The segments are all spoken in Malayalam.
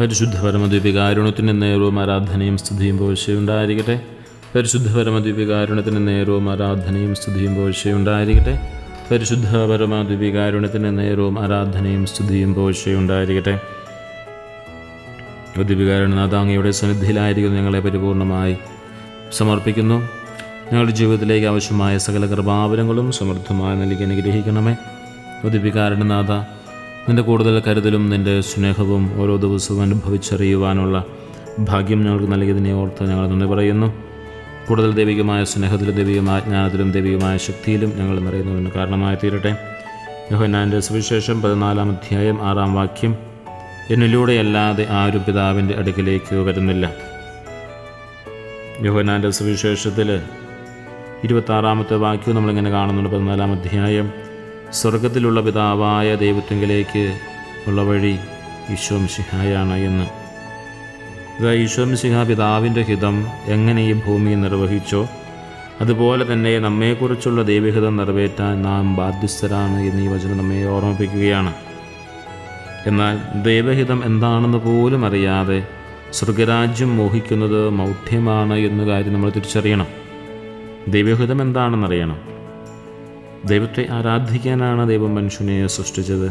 പരിശുദ്ധ പരമദ്വീപികാരുണ്യത്തിന് നേരവും ആരാധനയും സ്തുതിയും പോഴ്ചയുണ്ടായിരിക്കട്ടെ. പരിശുദ്ധ പരമദ്വീപികാരുണ്യത്തിന് നേരവും ആരാധനയും സ്തുതിയും പോഴ്ചയുണ്ടായിരിക്കട്ടെ. പരിശുദ്ധ പരമദ്വീപികാരുണ്യത്തിന് നേരവും ആരാധനയും സ്തുതിയും പോഴ്ചയുണ്ടായിരിക്കട്ടെ. ദ്വീപികാരുണ്യനാഥ അങ്ങയുടെ സന്നിധിയിലായിരിക്കുന്ന ഞങ്ങളെ പരിപൂർണമായി സമർപ്പിക്കുന്നു. ഞങ്ങളുടെ ജീവിതത്തിലേക്ക് ആവശ്യമായ സകല കൃപാവരങ്ങളും സമൃദ്ധമായി നൽകി അനുഗ്രഹിക്കണമേ. ദ്വീപികാരുണ്യനാഥ നിന്റെ കൂടുതൽ കരുതലും നിന്റെ സ്നേഹവും ഓരോ ദിവസവും അനുഭവിച്ചറിയുവാനുള്ള ഭാഗ്യം ഞങ്ങൾക്ക് നൽകിയതിനെ ഓർത്ത് ഞങ്ങൾ നന്ദി പറയുന്നു. കൂടുതൽ ദൈവികമായ സ്നേഹത്തിലും ദൈവികമായ ജ്ഞാനത്തിലും ദൈവികമായ ശക്തിയിലും ഞങ്ങൾ നിറയുന്നതിന് കാരണമായി തീരട്ടെ. യോഹനാന്റെ സുവിശേഷം പതിനാലാം അധ്യായം ആറാം വാക്യം. എന്നിലൂടെയല്ലാതെ ആരും പിതാവിന്റെ അടുക്കിലേക്ക് വരുന്നില്ല. യോഹനാന്റെ സുവിശേഷത്തിൽ ഇരുപത്താറാമത്തെ വാക്യം നമ്മളിങ്ങനെ കാണുന്നുണ്ട് പതിനാലാം അധ്യായം. സ്വർഗത്തിലുള്ള പിതാവായ ദൈവത്വങ്കിലേക്ക് ഉള്ള വഴി ഈശോംസിഹായാണ് എന്ന്. ഇത് ഈശോംസിഹ പിതാവിന്റെ ഹിതം എങ്ങനെ ഈ ഭൂമി നിർവഹിച്ചോ അതുപോലെ തന്നെ നമ്മെക്കുറിച്ചുള്ള ദൈവഹിതം നിറവേറ്റാൻ നാം ബാധ്യസ്ഥരാണ് എന്ന് ഈ വചനം നമ്മെ ഓർമ്മിപ്പിക്കുകയാണ്. എന്നാൽ ദൈവഹിതം എന്താണെന്ന് പോലും അറിയാതെ സ്വർഗരാജ്യം മോഹിക്കുന്നത് മൗഢ്യമാണ് എന്ന കാര്യം നമ്മൾ തിരിച്ചറിയണം. ദൈവഹിതം എന്താണെന്നറിയണം. ദൈവത്തെ ആരാധിക്കാനാണ് ദൈവം മനുഷ്യനെ സൃഷ്ടിച്ചത്?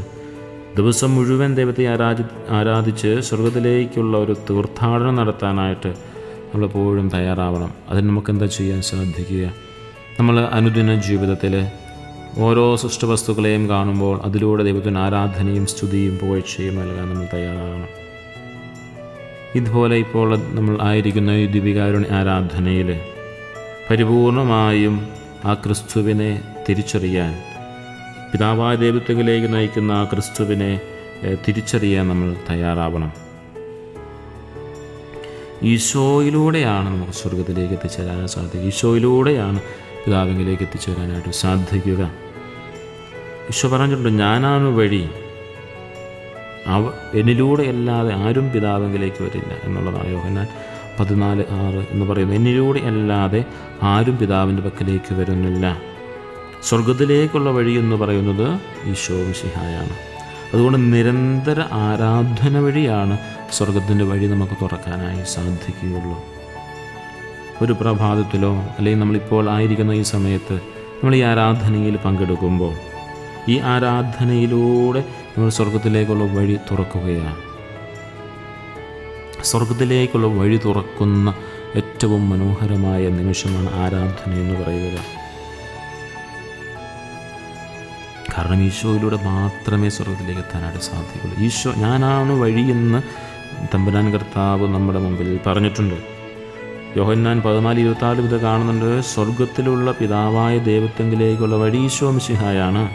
ദിവസം മുഴുവൻ ദൈവത്തെ ആരാധി ആരാധിച്ച് സ്വർഗത്തിലേക്കുള്ള ഒരു തീർത്ഥാടനം നടത്താനായിട്ട് നമ്മളെപ്പോഴും തയ്യാറാവണം. അതിന് നമുക്ക് എന്താ ചെയ്യാൻ സാധിക്കുക? നമ്മൾ അനുദിന ജീവിതത്തിൽ ഓരോ സൃഷ്ടവസ്തുക്കളെയും കാണുമ്പോൾ അതിലൂടെ ദൈവത്തിന് ആരാധനയും സ്തുതിയും പുകഴ്ചയും നൽകാൻ നമ്മൾ തയ്യാറാകണം ഇതുപോലെ ഇപ്പോൾ നമ്മൾ ആയിരിക്കുന്ന ഈ ദീപികാരുടെ ആരാധനയിൽ പരിപൂർണമായും ആ ക്രിസ്തുവിനെ തിരിച്ചറിയാൻ പിതാവായ ദൈവത്വത്തിലേക്ക് നയിക്കുന്ന ആ ക്രിസ്തുവിനെ തിരിച്ചറിയാൻ നമ്മൾ തയ്യാറാവണം. ഈശോയിലൂടെയാണ് നമുക്ക് സ്വർഗത്തിലേക്ക് എത്തിച്ചേരാൻ സാധിക്കുക ഈശോയിലൂടെയാണ് പിതാവിലേക്ക് എത്തിച്ചേരാനായിട്ട് സാധിക്കുക. ഈശോ പറഞ്ഞിട്ടുണ്ട് ഞാനാണ് വഴി. അവ എന്നിലൂടെ അല്ലാതെ ആരും പിതാവെങ്കിലേക്ക് വരില്ല എന്നുള്ളതാണ് യോഹന്നാൻ പതിനാല് ആറ് എന്ന് പറയുന്നത് എന്നിലൂടെ അല്ലാതെ ആരും പിതാവിന്റെ പക്കലേക്ക് വരുന്നില്ല. സ്വർഗത്തിലേക്കുള്ള വഴി എന്ന് പറയുന്നത് ഈശോ മിശിഹായാണ്. അതുകൊണ്ട് നിരന്തര ആരാധന വഴിയാണ് സ്വർഗത്തിന്റെ വഴി നമുക്ക് തുറക്കാനായി സാധിക്കുകയുള്ളൂ. ഒരു പ്രഭാതത്തിലോ അല്ലെങ്കിൽ നമ്മളിപ്പോൾ ആയിരിക്കുന്ന ഈ സമയത്ത് നമ്മൾ ഈ ആരാധനയിൽ പങ്കെടുക്കുമ്പോൾ ഈ ആരാധനയിലൂടെ നമ്മൾ സ്വർഗത്തിലേക്കുള്ള വഴി തുറക്കുകയാണ്. സ്വർഗത്തിലേക്കുള്ള വഴി തുറക്കുന്ന ഏറ്റവും മനോഹരമായ നിമിഷമാണ് ആരാധന എന്ന് പറയുന്നത്. കാരണം ഈശോയിലൂടെ മാത്രമേ സ്വർഗത്തിലേക്ക് എത്താനായിട്ട് സാധിക്കുള്ളൂ ഈശോ ഞാനാണ് വഴിയെന്ന് തമ്പുരാൻ കർത്താവ് നമ്മുടെ മുമ്പിൽ പറഞ്ഞിട്ടുണ്ട്. യോഹന്നാൻ പതിനാല് ഇരുപത്താറ് ഇത് കാണുന്നുണ്ട്. സ്വർഗത്തിലുള്ള പിതാവായ ദൈവത്തെങ്കിലേക്കുള്ള വഴി ഈശോ മിശിഹായാണ്.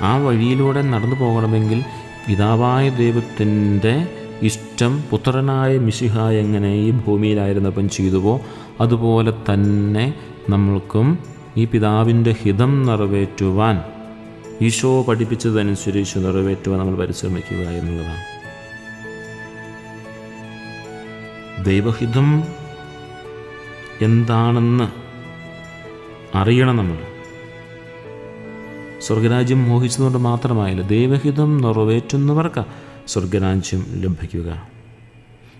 ആ വഴിയിലൂടെ നടന്നു പോകണമെങ്കിൽ പിതാവായ ദൈവത്തിന്റെ ഇഷ്ടം പുത്രനായ മിശിഹ എങ്ങനെ ഈ ഭൂമിയിലായിരുന്നപ്പം ചെയ്തുവോ അതുപോലെ തന്നെ നമ്മൾക്കും ഈ പിതാവിന്റെ ഹിതം നിറവേറ്റുവാൻ ഈശോ പഠിപ്പിച്ചതനുസരിച്ച് നിറവേറ്റുവാൻ നമ്മൾ പരിശ്രമിക്കുക എന്നുള്ളതാണ്. ദൈവഹിതം എന്താണെന്ന് അറിയണം നമ്മൾ. സ്വർഗരാജ്യം മോഹിച്ചതുകൊണ്ട് മാത്രമായില്ല ദൈവഹിതം നിറവേറ്റുന്നവർക്ക് സ്വർഗരാജ്യം ലഭിക്കുക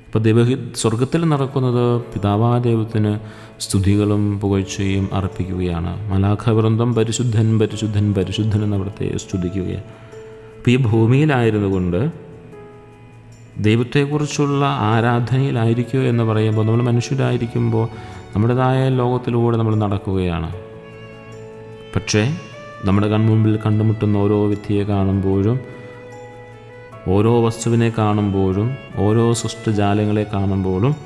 അപ്പോൾ ദൈവ സ്വർഗത്തിൽ നടക്കുന്നത് പിതാവാ ദൈവത്തിന് സ്തുതികളും പുകഴ്ചയും അർപ്പിക്കുകയാണ്. മലാഖവൃന്ദം പരിശുദ്ധൻ പരിശുദ്ധൻ പരിശുദ്ധൻ എന്നവിടുത്തെ സ്തുതിക്കുകയാണ്. അപ്പോൾ ഈ ഭൂമിയിലായിരുന്നു കൊണ്ട് ദൈവത്തെക്കുറിച്ചുള്ള ആരാധനയിലായിരിക്കുക എന്ന് പറയുമ്പോൾ നമ്മൾ മനുഷ്യരായിരിക്കുമ്പോൾ നമ്മുടേതായ ലോകത്തിലൂടെ നമ്മൾ നടക്കുകയാണ്. പക്ഷേ നമ്മുടെ കൺമുമ്പിൽ കണ്ടുമുട്ടുന്ന ഓരോ വ്യക്തിയെ കാണുമ്പോഴും ഓരോ വസ്തുവിനെ കാണുമ്പോഴും ഓരോ സൃഷ്ടജാലങ്ങളെ കാണുമ്പോഴും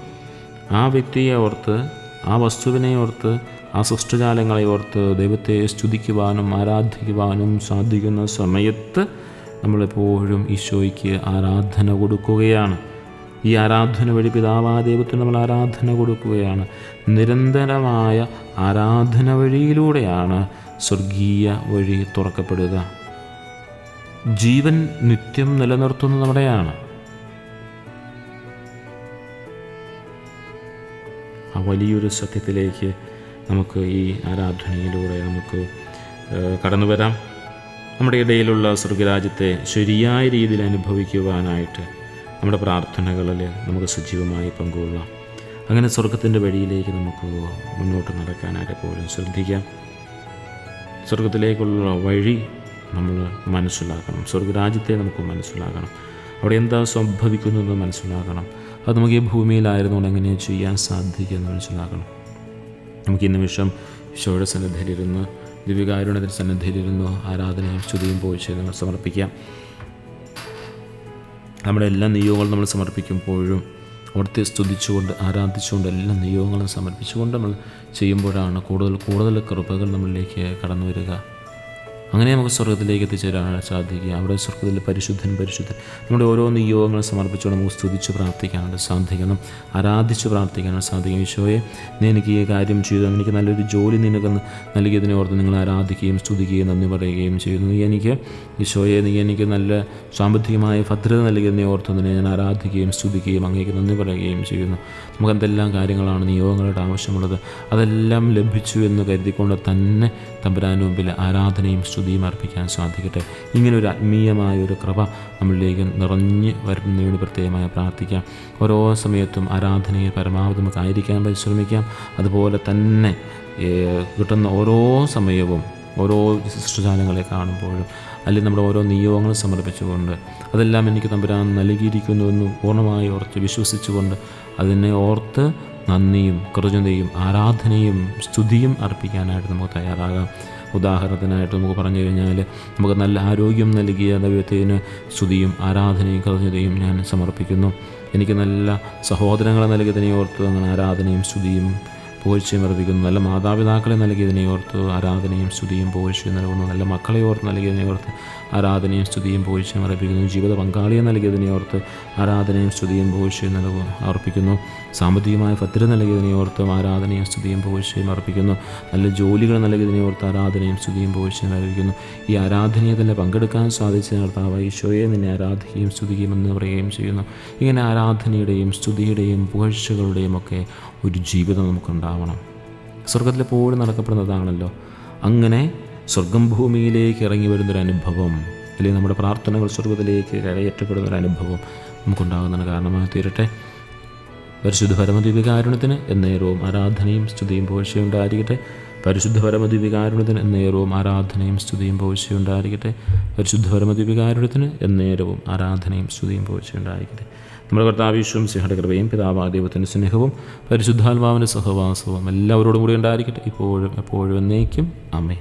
ആ വ്യക്തിയെ ഓർത്ത് ആ വസ്തുവിനെ ഓർത്ത് ആ സൃഷ്ടജാലങ്ങളെ ഓർത്ത് ദൈവത്തെ സ്തുതിക്കുവാനും ആരാധിക്കുവാനും സാധിക്കുന്ന സമയത്ത് നമ്മളെപ്പോഴും ഈശോയ്ക്ക് ആരാധന കൊടുക്കുകയാണ്. ഈ ആരാധന വഴി പിതാവാ ദൈവത്തിന് നമ്മൾ ആരാധന കൊടുക്കുകയാണ്. നിരന്തരമായ ആരാധന വഴിയിലൂടെയാണ് സ്വർഗീയ വഴി തുറക്കപ്പെടുക. ജീവൻ നിത്യം നിലനിർത്തുന്നത് അവിടെയാണ്. ആ വലിയൊരു സത്യത്തിലേക്ക് നമുക്ക് ഈ ആരാധനയിലൂടെ നമുക്ക് കടന്നു വരാം. നമ്മുടെ ഇടയിലുള്ള സ്വർഗരാജ്യത്തെ ശരിയായ രീതിയിൽ അനുഭവിക്കുവാനായിട്ട് നമ്മുടെ പ്രാർത്ഥനകളിൽ നമുക്ക് സജീവമായി പങ്കുകൊള്ളാം. അങ്ങനെ സ്വർഗത്തിന്റെ വഴിയിലേക്ക് നമുക്ക് മുന്നോട്ട് നടക്കാനായിട്ട് പോലും ശ്രദ്ധിക്കാം. സ്വർഗത്തിലേക്കുള്ള വഴി നമ്മൾ മനസ്സിലാക്കണം. സ്വർഗരാജ്യത്തെ നമുക്ക് മനസ്സിലാക്കണം. അവിടെ എന്താ സംഭവിക്കുന്നതെന്ന് മനസ്സിലാക്കണം. അത് നമുക്ക് ഈ ഭൂമിയിലായിരുന്നുകൊണ്ട് എങ്ങനെ ചെയ്യാൻ സാധിക്കുമെന്ന് മനസ്സിലാക്കണം. നമുക്ക് ഈ നിമിഷം ഈശോയുടെ സന്നിധിയിലിരുന്ന് ദിവ്യകാരുണ്യത്തിന്റെ സന്നിധിയിലിരുന്ന് ആരാധനയും സ്തുതിയും പോയി നമ്മൾ സമർപ്പിക്കാം. നമ്മുടെ എല്ലാ നിയോഗങ്ങളും നമ്മൾ സമർപ്പിക്കുമ്പോഴും അവിടുത്തെ സ്തുതിച്ചുകൊണ്ട് ആരാധിച്ചുകൊണ്ട് എല്ലാ നിയോഗങ്ങളും സമർപ്പിച്ചുകൊണ്ട് നമ്മൾ ചെയ്യുമ്പോഴാണ് കൂടുതൽ കൂടുതൽ കൃപകൾ നമ്മളിലേക്ക് കടന്നു വരിക. അങ്ങനെ നമുക്ക് സ്വർഗത്തിലേക്ക് എത്തിച്ചേരാൻ സാധിക്കുക അവിടെ സ്വർഗത്തിൽ പരിശുദ്ധൻ പരിശുദ്ധൻ. നമ്മുടെ ഓരോ നിയോഗങ്ങൾ സമർപ്പിച്ചുകൊണ്ട് നമുക്ക് സ്തുതിച്ച് പ്രാർത്ഥിക്കാനായിട്ട് സാധിക്കണം ആരാധിച്ച് പ്രാർത്ഥിക്കാനായിട്ട് സാധിക്കും ഈശോയെ നീ എനിക്ക് ഈ കാര്യം ചെയ്തു. എനിക്ക് നല്ലൊരു ജോലി നിനക്ക് നൽകിയതിനെ ഓർത്ത് നിങ്ങൾ ആരാധിക്കുകയും സ്തുതിക്കുകയും നന്ദി പറയുകയും ചെയ്യുന്നു. നീ എനിക്ക് ഈശോയെ നീ എനിക്ക് നല്ല സാമ്പത്തികമായ ഭദ്രത നൽകിയതിനെ ഓർത്ത് നിന്നെ ഞാൻ ആരാധിക്കുകയും സ്തുതിക്കുകയും അങ്ങേക്ക് നന്ദി പറയുകയും ചെയ്യുന്നു. നമുക്ക് എന്തെല്ലാം കാര്യങ്ങളാണ് നിയോഗങ്ങളുടെ ആവശ്യമുള്ളത്? അതെല്ലാം ലഭിച്ചു എന്ന് കരുതിക്കൊണ്ട് തന്നെ തമ്പുരാൻ മുമ്പിൽ ആരാധനയും സ്തുതിയും അർപ്പിക്കാൻ സാധിക്കട്ടെ. ഇങ്ങനെ ഒരു ആത്മീയമായ ഒരു കൃപ നമ്മളിലേക്ക് നിറഞ്ഞ് വരുന്നതിന് പ്രത്യേകമായി പ്രാർത്ഥിക്കാം. ഓരോ സമയത്തും ആരാധനയെ പരമാവധി നമുക്ക് ആയിരിക്കാൻ പരിശ്രമിക്കാം. അതുപോലെ തന്നെ കിട്ടുന്ന ഓരോ സമയവും ഓരോ സൃഷ്ടജാലങ്ങളെ കാണുമ്പോഴും അല്ലെങ്കിൽ നമ്മുടെ ഓരോ നിയോഗങ്ങൾ സമർപ്പിച്ചുകൊണ്ട് അതെല്ലാം എനിക്ക് തമ്പുരാൻ നൽകിയിരിക്കുന്നുവെന്ന് പൂർണമായി ഓർത്ത് വിശ്വസിച്ചുകൊണ്ട് അതിനെ ഓർത്ത് നന്ദിയും കൃതജ്ഞതയും ആരാധനയും സ്തുതിയും അർപ്പിക്കാനായിട്ട് നമുക്ക് തയ്യാറാകാം. ഉദാഹരണത്തിനായിട്ട് നമുക്ക് പറഞ്ഞു കഴിഞ്ഞാൽ നമുക്ക് നല്ല ആരോഗ്യം നൽകിയ ദൈവത്തിന് സ്തുതിയും ആരാധനയും കൃതജ്ഞതയും ഞാൻ സമർപ്പിക്കുന്നു. എനിക്ക് നല്ല സഹോദരങ്ങളെ നൽകിയതിനെ ഓർത്ത് അങ്ങനെ ആരാധനയും സ്തുതിയും പുകഴ്ചയും അർപ്പിക്കുന്നു നല്ല മാതാപിതാക്കളെ നൽകിയതിനെ ഓർത്ത് ആരാധനയും സ്തുതിയും പുകഴ്ചയും നൽകുന്നു. നല്ല മക്കളെ ഓർത്ത് നൽകിയതിനെ ഓർത്ത് ആരാധനയും സ്തുതിയും പുകഴ്ചയും അർപ്പിക്കുന്നു. ജീവിത പങ്കാളിയെ നൽകിയതിനെ ഓർത്ത് ആരാധനയും സ്തുതിയും പുകഴ്ചയും നൽകും അർപ്പിക്കുന്നു. സാമ്പത്തികമായ ഭദ്രത നൽകിയതിനെ ഓർത്ത് ആരാധനയും സ്തുതിയും പുകഴ്ചയും അർപ്പിക്കുന്നു. നല്ല ജോലികൾ നൽകിയതിനെ ഓർത്ത് ആരാധനയും സ്തുതിയും പുകഴ്ചയും അർപ്പിക്കുന്നു. ഈ ആരാധനയെ തന്നെ പങ്കെടുക്കാൻ സാധിച്ച കർത്താവ് ഈശോയെ നിന്നെ ആരാധിക്കുകയും സ്തുതിക്കുകയും എന്ന് പറയുകയും ചെയ്യുന്നു. ഇങ്ങനെ ആരാധനയുടെയും സ്തുതിയുടെയും പുകഴ്ചകളുടെയും ഒക്കെ ഒരു ജീവിതം നമുക്കുണ്ടാവണം സ്വർഗത്തിൽ പോലും നടക്കപ്പെടുന്നതാണല്ലോ അങ്ങനെ സ്വർഗം ഭൂമിയിലേക്ക് ഇറങ്ങി വരുന്നൊരു അനുഭവം അല്ലെങ്കിൽ നമ്മുടെ പ്രാർത്ഥനകൾ സ്വർഗത്തിലേക്ക് കരയേറ്റപ്പെടുന്ന ഒരു അനുഭവം നമുക്കുണ്ടാകുന്നതിന് കാരണമായി തീരട്ടെ. പരിശുദ്ധ പരമദിവികാരുണ്യത്തിന് എന്നേരവും ആരാധനയും സ്തുതിയും പോഴ്ചയും ഉണ്ടായിരിക്കട്ടെ. പരിശുദ്ധ പരമദിവികാരുണ്യത്തിന് എന്നേരവും ആരാധനയും സ്തുതിയും പോഴ്ചയും ഉണ്ടായിരിക്കട്ടെ. പരിശുദ്ധ പരമദിവികാരുണ്യത്തിന് എന്നേരവും ആരാധനയും സ്തുതിയും പോഴ്ചയും ഉണ്ടായിരിക്കട്ടെ. നമ്മുടെ കർത്താവീശ്വം സിംഹയുടെ കൃപയും പിതാവാ ദൈവത്തിന്റെ സ്നേഹവും പരിശുദ്ധാത്മാവിന്റെ സഹവാസവും എല്ലാവരോടും കൂടി ഉണ്ടായിരിക്കട്ടെ. ഇപ്പോഴും എപ്പോഴും എന്നേക്കും. അമ്മേ